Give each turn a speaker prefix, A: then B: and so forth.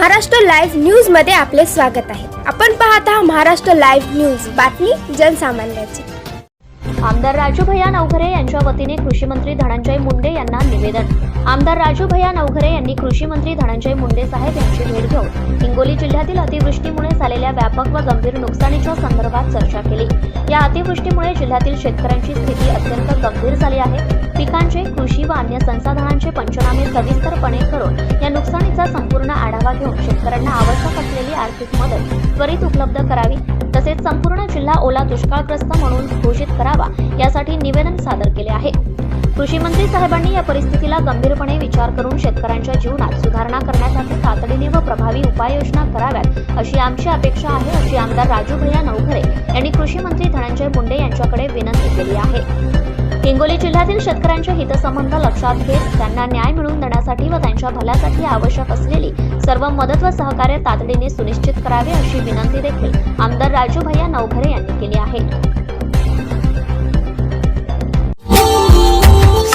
A: Maharashtra live न्यूजमध्ये आपले स्वागत आहे. आपण पाहत आहात महाराष्ट्र लाईव्ह न्यूज. बातमी जनसामान्याची.
B: आमदार राजू भैया नवघरे यांच्या वतीने कृषी मंत्री धनंजय मुंडे यांना निवेदन. आमदार राजू भैया नवघरे यांनी कृषी मंत्री धनंजय मुंडे साहेब यांची भेट घेऊन हिंगोली जिल्ह्यातील अतिवृष्टीमुळे झालेल्या व्यापक व गंभीर नुकसानीच्या संदर्भात चर्चा केली. या अतिवृष्टीमुळे जिल्ह्यातील शेतकऱ्यांची स्थिती अत्यंत गंभीर झाली आहे. पिकांचे कृषी व अन्य संसाधनांचे पंचनामे सविस्तरपणे करून या नुकसानीचा संपूर्ण आढावा घेऊन शेतकऱ्यांना आवश्यक असलेली आर्थिक मदत त्वरित उपलब्ध करावी तसेच संपूर्ण जिल्हा ओला दुष्काळग्रस्त म्हणून घोषित करावा यासाठी निवेदन सादर केले आहे. कृषी मंत्री साहेबांनी या परिस्थितीला गंभीरपणे विचार करून शेतकऱ्यांच्या जीवनात सुधारणा करण्यासाठी तातडीने व प्रभावी उपाययोजना कराव्यात अशी आमची अपेक्षा आहे अशी आमदार राजू भैया नवघरे यांनी कृषी मंत्री धनंजय मुंडे यांच्याकडे विनंती केली आहे. हिंगोली जिल्ह्यातील शेतकऱ्यांचे हितसंबंध लक्षात घेत त्यांना न्याय मिळवून देण्यासाठी व त्यांच्या भल्यासाठी आवश्यक असलेली सर्व मदत व सहकार्य तातडीने सुनिश्चित करावे अशी विनंती देखील आमदार राजू भैया नवघरे यांनी केली आहे.